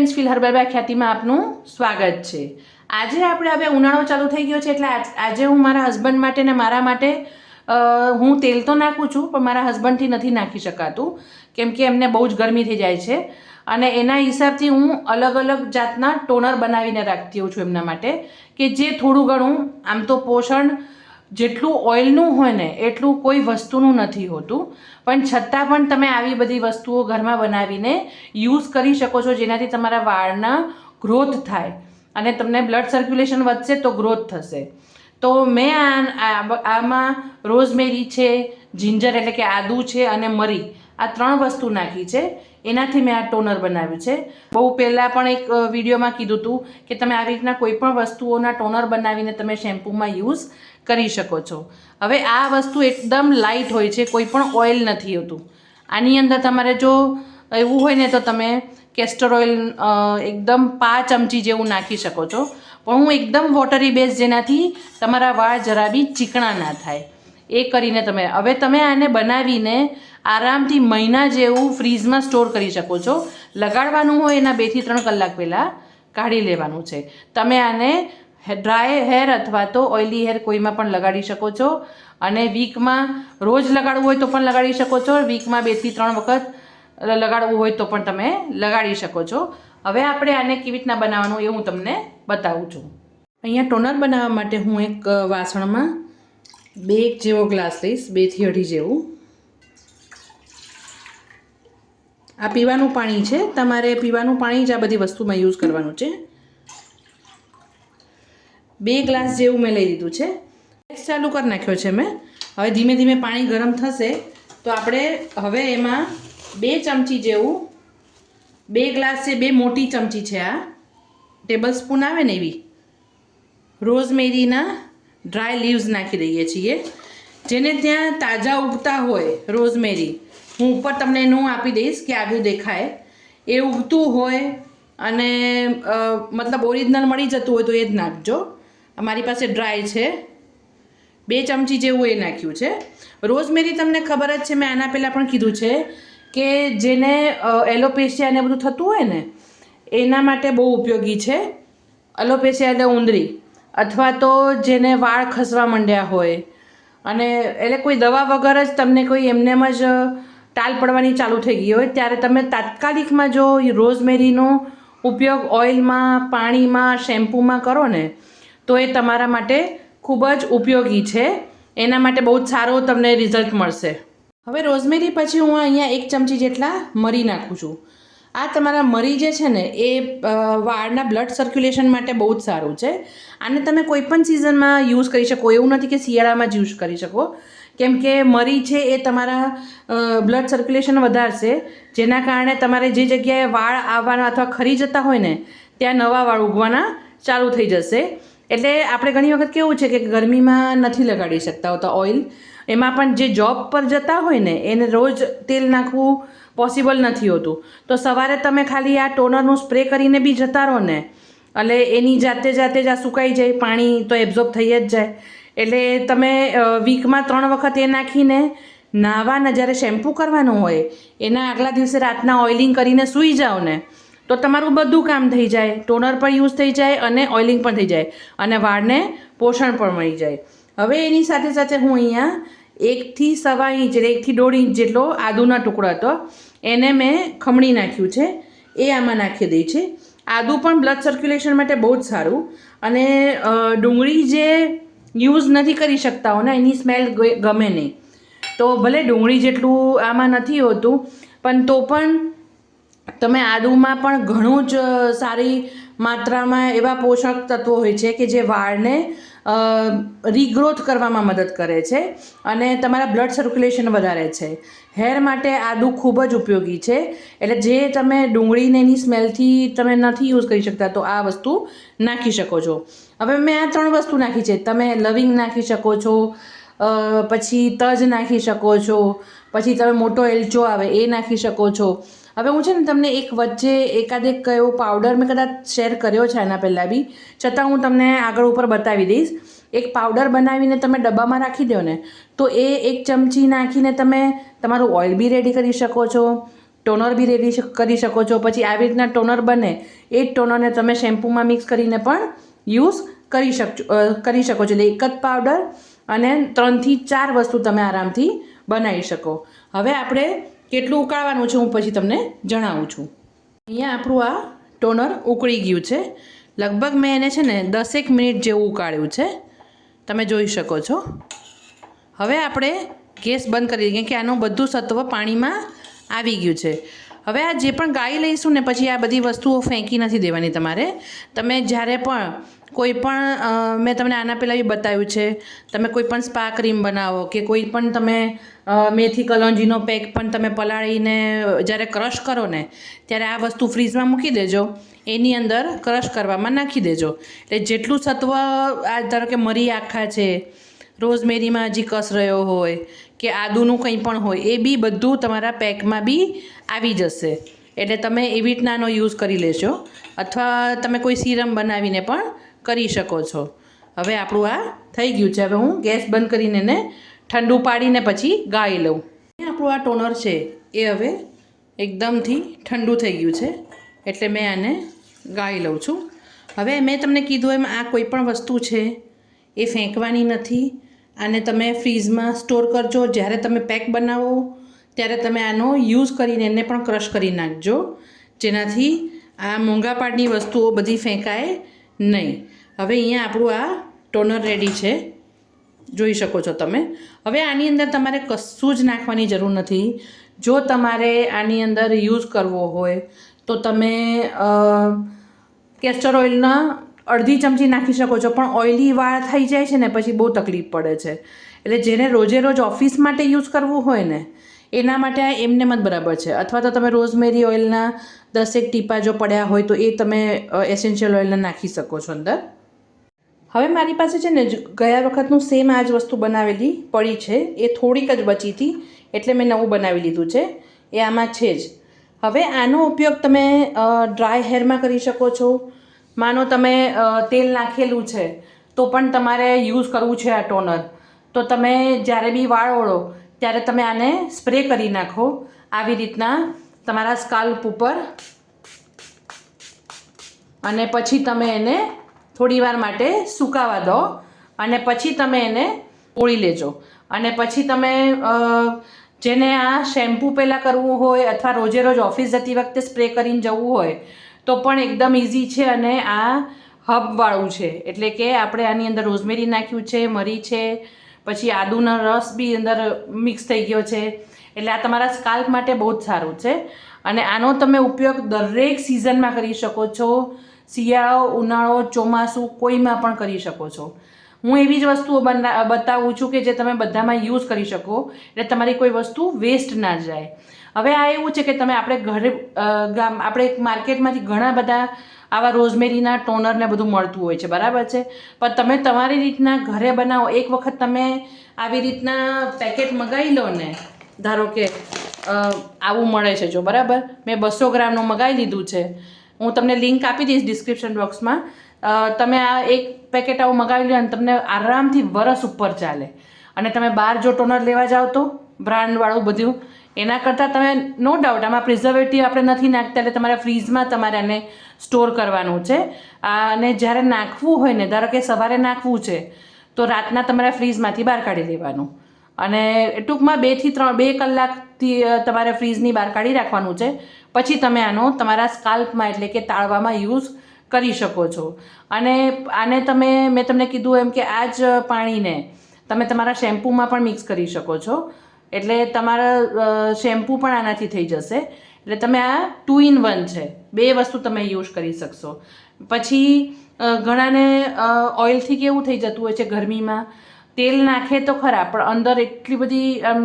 Friends fill હર્બલબા ખ્યાતિમાં આપનું સ્વાગત છે. આજે આપણે હવે ઉનાળો ચાલુ થઈ ગયો છે એટલે આજ- હું મારા હસબન્ડ માટે ને મારા માટે હું તેલ તો નાખું છું, પણ મારા હસબન્ડથી નથી નાખી શકાતું, કેમ કે એમને બહુ જ ગરમી થઈ જાય છે. અને એના હિસાબથી હું અલગ અલગ જાતના ટોનર બનાવીને રાખતી હોઉં છું એમના માટે, કે જે થોડું ઘણું, આમ તો પોષણ જેટલું ઓઇલનું હોય ને, એટલું કોઈ વસ્તુનું નથી હોતું. પણ છતાં પણ તમે આવી બધી વસ્તુઓ ઘરમાં બનાવીને યુઝ કરી શકો છો, જેનાથી તમારા વાળના ગ્રોથ થાય. અને તમને બ્લડ સર્ક્યુલેશન વધશે તો ગ્રોથ થશે. તો મેં આમાં રોઝમેરી છે, જિંજર એટલે કે આદુ છે અને મરી. આ ત્રણ વસ્તુ નાખી છે. એનાથી મેં આ ટોનર બનાવ્યું છે. બહુ પહેલાં પણ એક વિડીયોમાં કીધું હતું કે તમે આવી રીતના કોઈ પણ વસ્તુઓના ટોનર બનાવીને તમે શેમ્પૂમાં યુઝ કરી શકો છો. હવે આ વસ્તુ એકદમ લાઇટ હોય છે, કોઈ પણ ઓઇલ નથી હોતું. આની અંદર તમારે જો એવું હોય ને તો તમે કેસ્ટર ઓઇલ એકદમ પાંચ ચમચી જેવું નાખી શકો છો. પણ હું એકદમ વોટરી બેઝ જેનાથી તમારા વાળ જરા બી ચીકણા ના થાય. એ કરીને તમે, હવે તમે આને બનાવીને આરામથી મહિના જેવું ફ્રીઝમાં સ્ટોર કરી શકો છો. લગાડવાનું હોય એના બેથી ત્રણ કલાક પહેલાં કાઢી લેવાનું છે. તમે આને ડ્રાય હેર અથવા તો ઓઇલી હેર કોઈમાં પણ લગાડી શકો છો. અને વીકમાં રોજ લગાડવું હોય તો પણ લગાડી શકો છો. વીકમાં બેથી ત્રણ વખત લગાડવું હોય તો પણ તમે લગાડી શકો છો. હવે આપણે આને કેવી રીતના બનાવવાનું એ હું તમને બતાવું છું. અહીંયા ટોનર બનાવવા માટે હું એક વાસણમાં બે એક જેવો ગ્લાસ લઈશ બેથી અઢી જેવું. આ પીવાનું પાણી છે. તમારે પીવાનું પાણી જ આ બધી વસ્તુમાં યુઝ કરવાનું છે. બે ગ્લાસ જેવું મેં લઈ લીધું છે. ગેસ ચાલુ કરી નાખ્યો છે મેં. હવે ધીમે ધીમે પાણી ગરમ થશે તો આપણે હવે એમાં બે ચમચી જેવું, બે ગ્લાસ છે બે મોટી ચમચી છે આ ટેબલ સ્પૂન આવે ને એવી, રોઝમેરીના ડ્રાય લીવ્સ નાખી દઈએ છીએ. જેને ત્યાં તાજા ઉગતા હોય રોઝમેરી, હું ઉપર તમને એનું આપી દઈશ કે આવ્યું દેખાય. એ ઉગતું હોય અને મતલબ ઓરિજિનલ મળી જતું હોય તો એ જ નાખજો. અમારી પાસે ડ્રાય છે. બે ચમચી જેવું એ નાખ્યું છે. રોઝમેરી તમને ખબર જ છે, મેં આના પહેલાં પણ કીધું છે કે જેને એલોપેશિયા ને બધું થતું હોય ને, એના માટે બહુ ઉપયોગી છે. એલોપેશિયા એટલે ઉંદરી અથવા તો જેને વાળ ખસવા માંડ્યા હોય. અને એટલે કોઈ દવા વગર જ તમને કોઈ એમનેમ જ ટાલ પડવાની ચાલુ થઈ ગઈ હોય, ત્યારે તમે તાત્કાલિકમાં જો રોઝમેરીનો ઉપયોગ ઓઇલમાં, પાણીમાં, શેમ્પૂમાં કરો ને તો એ તમારા માટે ખૂબ જ ઉપયોગી છે. એના માટે બહુ જ સારો તમને રિઝલ્ટ મળશે. હવે રોઝમેરી પછી હું અહીંયા એક ચમચી જેટલા મરી નાખું છું. આ તમારા મરી જે છે ને, એ વાળના બ્લડ સર્ક્યુલેશન માટે બહુ જ સારું છે. આને તમે કોઈ પણ સિઝનમાં યુઝ કરી શકો. એવું નથી કે શિયાળામાં જ યુઝ કરી શકો. કેમ કે મરી છે એ તમારા બ્લડ સર્ક્યુલેશન વધારશે. જેના કારણે તમારે જે જગ્યાએ વાળ આવવાના અથવા ખરી જતા હોય ને, ત્યાં નવા વાળ ઉગવાના ચાલુ થઈ જશે. એટલે આપણે ઘણી વખત કેવું છે કે ગરમીમાં નથી લગાડી શકતા હોતા ઓઇલ. એમાં પણ જે જોબ પર જતા હોય ને, એને રોજ તેલ નાખવું પોસિબલ નથી હોતું. તો સવારે તમે ખાલી આ ટોનરનું સ્પ્રે કરીને બી જતા રહો ને, એટલે એની જાતે જાતે જ આ સુકાઈ જાય, પાણી તો એબ્ઝોર્બ થઈ જ જાય. એટલે તમે વીકમાં ત્રણ વખત એ નાખીને નાહવાના જ્યારે શેમ્પૂ કરવાનું હોય, એના આગલા દિવસે રાતના ઓઇલિંગ કરીને સૂઈ જાઓ ને તો તમારું બધું કામ થઈ જાય ટોનર પણ યુઝ થઈ જાય અને ઓઇલિંગ પણ થઈ જાય અને વાળને પોષણ પણ મળી જાય. હવે એની સાથે સાથે હું અહીંયા એકથી સવા ઇંચ એટલે એકથી દોઢ ઇંચ જેટલો આદુના ટુકડો હતો, એને મેં ખમણી નાખ્યું છે, એ આમાં નાખી દઈ છે. આદુ પણ બ્લડ સર્ક્યુલેશન માટે બહુ જ સારું અને ડુંગળી જે યુઝ નથી કરી શકતા હોને, એની સ્મેલ ગમે નહીં. તો ભલે ડુંગળી જેટલું આમાં નથી હોતું, પણ તો પણ તમે આદુમાં પણ ઘણું જ સારી માત્રામાં એવા પોષક તત્વો હોય છે કે જે વાળને રીગ્રોથ કરવામાં મદદ કરે છે અને તમારા બ્લડ સર્ક્યુલેશન વધારે છે. હેર માટે આદુ ખૂબ જ ઉપયોગી છે. એટલે જે તમે ડુંગળીને એની સ્મેલથી તમે નથી યુઝ કરી શકતા, તો આ વસ્તુ નાખી શકો છો. હવે મેં આ ત્રણ વસ્તુ નાખી છે. તમે લવિંગ નાખી શકો છો પછી તજ નાખી શકો છો, પછી તમે મોટો એલચો આવે એ નાખી શકો છો. હવે હું છે ને તમને એક વચ્ચે એકાદ એક એવો પાવડર મેં કદાચ શેર કર્યો છે એના પહેલાં બી. છતાં હું તમને આગળ ઉપર બતાવી દઈશ. એક પાવડર બનાવીને તમે ડબ્બામાં રાખી દો ને, તો એ એક ચમચી નાખીને તમે તમારું ઓઇલ બી રેડી કરી શકો છો ટોનર બી રેડી કરી શકો છો. પછી આવી રીતના ટોનર બને, એ જ ટોનરને તમે શેમ્પૂમાં મિક્સ કરીને પણ યુઝ કરી શકશો કરી શકો છો. એટલે એક જ પાવડર અને ત્રણથી ચાર વસ્તુ તમે આરામથી બનાવી શકો. હવે આપણે કેટલું ઉકાળવાનું છે હું પછી તમને જણાવું છું. અહીંયા આપણું આ ટોનર ઉકળી ગયું છે. લગભગ મેં એને છે ને દસેક મિનિટ જેવું ઉકાળ્યું છે. તમે જોઈ શકો છો. હવે આપણે ગેસ બંધ કરી દઈએ કે આનું બધું સત્વ પાણીમાં આવી ગયું છે. હવે આ જે પણ ગાળી લઈશું ને પછી આ બધી વસ્તુઓ ફેંકી નથી દેવાની તમારે. તમે જ્યારે પણ કોઈ પણ મેં તમને આના પહેલાં બી બતાવ્યું છે, તમે કોઈ પણ સ્પા ક્રીમ બનાવો કે કોઈ પણ તમે મેથી કલોંજીનો પેક પણ તમે પલાળીને જ્યારે ક્રશ કરો ને, ત્યારે આ વસ્તુ ફ્રીઝમાં મૂકી દેજો. એની અંદર ક્રશ કરવામાં નાખી દેજો. એટલે જેટલું સત્વ, આ ધારો કે મરી આખા છે, રોઝમેરીમાં હજી કસ રહ્યો હોય કે આદુનું કંઈ પણ હોય, એ બી બધું તમારા પેકમાં બી આવી જશે. એટલે તમે એવી રીતનાનો યુઝ કરી લેશો અથવા તમે કોઈ સિરમ બનાવીને પણ કરી શકો છો. હવે આપણું આ થઈ ગયું છે. હવે હું ગેસ બંધ કરીને એને ઠંડુ પાડીને પછી ગાળી લઉં. આપણું આ ટોનર છે, એ હવે એકદમથી ઠંડુ થઈ ગયું છે. એટલે મેં આને ગાળી લઉં છું. હવે મેં તમને કીધું એમ આ કોઈ પણ વસ્તુ છે, એ ફેંકવાની નથી. આને તમે ફ્રીઝમાં સ્ટોર કરજો. જ્યારે તમે પેક બનાવો, ત્યારે તમે આનો યુઝ કરીને એને પણ ક્રશ કરી નાખજો. જેનાથી આ મોંઘા પાડની વસ્તુઓ બધી ફેંકાય નહીં. હવે અહીંયા આપણું આ ટોનર રેડી છે. જોઈ શકો છો તમે. હવે આની અંદર તમારે કશું જ નાખવાની જરૂર નથી. જો તમારે આની અંદર યુઝ કરવો હોય, તો તમે કેસ્ટર ઓઇલના અડધી ચમચી નાખી શકો છો, પણ ઓઇલી વાળ થઈ જાય છે ને, પછી બહુ તકલીફ પડે છે. એટલે જેને રોજે રોજ ઓફિસ માટે યુઝ કરવું હોય ને, એના માટે આ એમને જ બરાબર છે. અથવા તો તમે રોઝમેરી ઓઇલના દસેક ટીપા જો પડ્યા હોય, તો એ તમે એસેન્શિયલ ઓઇલના નાખી શકો છો અંદર. હવે મારી પાસે છે ને ગયા વખતનું સેમ આ જ વસ્તુ બનાવેલી પડી છે. એ થોડીક જ બચી હતી, એટલે મેં નવું બનાવી લીધું છે. એ આમાં છે જ. હવે આનો ઉપયોગ તમે ડ્રાય હેરમાં કરી શકો છો માનો તમે તેલ નાખેલું છે, તો પણ તમારે યુઝ કરવું છે આ ટોનર. તો તમે જ્યારે બી વાળ ઓળો, ત્યારે તમે આને સ્પ્રે કરી નાખો. આવી રીતના તમારા સ્કાલ્પ ઉપર. અને પછી તમે એને થોડીવાર માટે સુકાવા દો. અને પછી તમે એને ઓળી લેજો. અને પછી તમે જેને આ શેમ્પૂ પહેલાં કરવું હોય અથવા રોજે રોજ ઓફિસ જતી વખતે સ્પ્રે કરીને જવું હોય તો પણ એકદમ ઇઝી છે અને આ હબવાળું છે. એટલે કે આપણે આની અંદર રોઝમેરી નાખ્યું છે, મરી છે, પછી આદુનો રસ બી અંદર મિક્સ થઈ ગયો છે. એટલે આ તમારા સ્કાલ્પ માટે બહુ જ સારું છે. અને આનો તમે ઉપયોગ દરેક સિઝનમાં કરી શકો છો. શિયાળો, ઉનાળો, ચોમાસું કોઈમાં પણ કરી શકો છો. હું એવી જ વસ્તુઓ બના, બતાવું છું કે જે તમે બધામાં યુઝ કરી શકો. એટલે તમારી કોઈ વસ્તુ વેસ્ટ ના જાય. હવે આ એવું છે કે તમે આપણે ઘરે ગામ, આપણે માર્કેટમાંથી ઘણા બધા આવા રોઝમેરીના, ટોનરને બધું મળતું હોય છે, બરાબર છે? પણ તમે તમારી રીતના ઘરે બનાવો, એક વખત તમે આવી રીતના પેકેટ મગાવી લો ને, ધારો કે આવું મળે છે જો, બરાબર? મેં બસો ગ્રામનું મગાવી લીધું છે. હું તમને લિંક આપી દઈશ ડિસ્ક્રિપ્શન બોક્સમાં. તમે આ એક પેકેટ આવું મગાવી લો અને તમને આરામથી વરસ ઉપર ચાલે. અને તમે બહાર જો ટોનર લેવા જાઓ તો, બ્રાન્ડવાળું બધું એના કરતાં તમે નો ડાઉટ આમાં પ્રિઝર્વેટિવ આપણે નથી નાખતા એટલે તમારે ફ્રીઝમાં તમારે આને સ્ટોર કરવાનું છે. અને જ્યારે નાખવું હોય ને, ધારો કે સવારે નાખવું છે, તો રાતના તમારે ફ્રીઝમાંથી બહાર કાઢી લેવાનું અને ટૂંકમાં બેથી ત્રણ, બે કલાકથી તમારે ફ્રીઝની બહાર કાઢી રાખવાનું છે. પછી તમે આનો તમારા સ્કાલ્પમાં એટલે કે તાળવામાં યુઝ કરી શકો છો. અને આને તમે, મેં તમને કીધું એમ કે આ જ પાણીને તમે તમારા શેમ્પૂમાં પણ મિક્સ કરી શકો છો. એટલે તમારા શેમ્પૂ પણ આનાથી થઈ જશે. એટલે તમે આ ટુ ઇન વન છે. બે વસ્તુ તમે યુઝ કરી શકશો. પછી ઘણાને ઓઇલથી કેવું થઈ જતું હોય છે ગરમીમાં? તેલ નાખે તો ખરા, પણ અંદર એટલી બધી, આમ,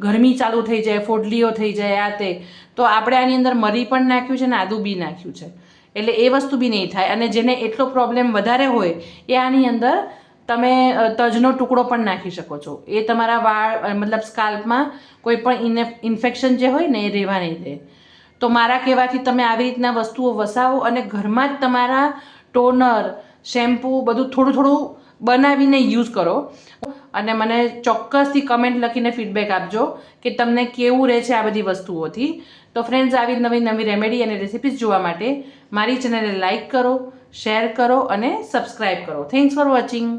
ગરમી ચાલુ થઈ જાય, ફોડલીઓ થઈ જાય, આ તે. તો આપણે આની અંદર મરી પણ નાખ્યું છે ને આદુ બી નાખ્યું છે. એટલે એ વસ્તુ બી નહીં થાય. અને જેને એટલો પ્રોબ્લેમ વધારે હોય, એ આની અંદર તમે તજનો ટુકડો પણ નાખી શકો છો. એ તમારા વાળ મતલબ સ્કાલ્પમાં કોઈ પણ ઇને, ઇન્ફેક્શન જે હોય ને એ રહેવા નહીં દે. તો મારા કહેવાથી તમે આવી રીતના વસ્તુઓ વસાવો અને ઘરમાં જ તમારા ટોનર, શેમ્પૂ બધું થોડું થોડું બનાવીને યુઝ કરો. અને મને ચોક્કસથી કમેન્ટ લખીને ફીડબેક આપજો કે તમને કેવું રહે છે આ બધી વસ્તુઓથી. તો ફ્રેન્ડ્સ, આવી નવી નવી રેમેડી અને રેસિપીઝ જોવા માટે મારી ચેનલને લાઇક કરો, શેર કરો અને સબસ્ક્રાઈબ કરો. Thanks for watching.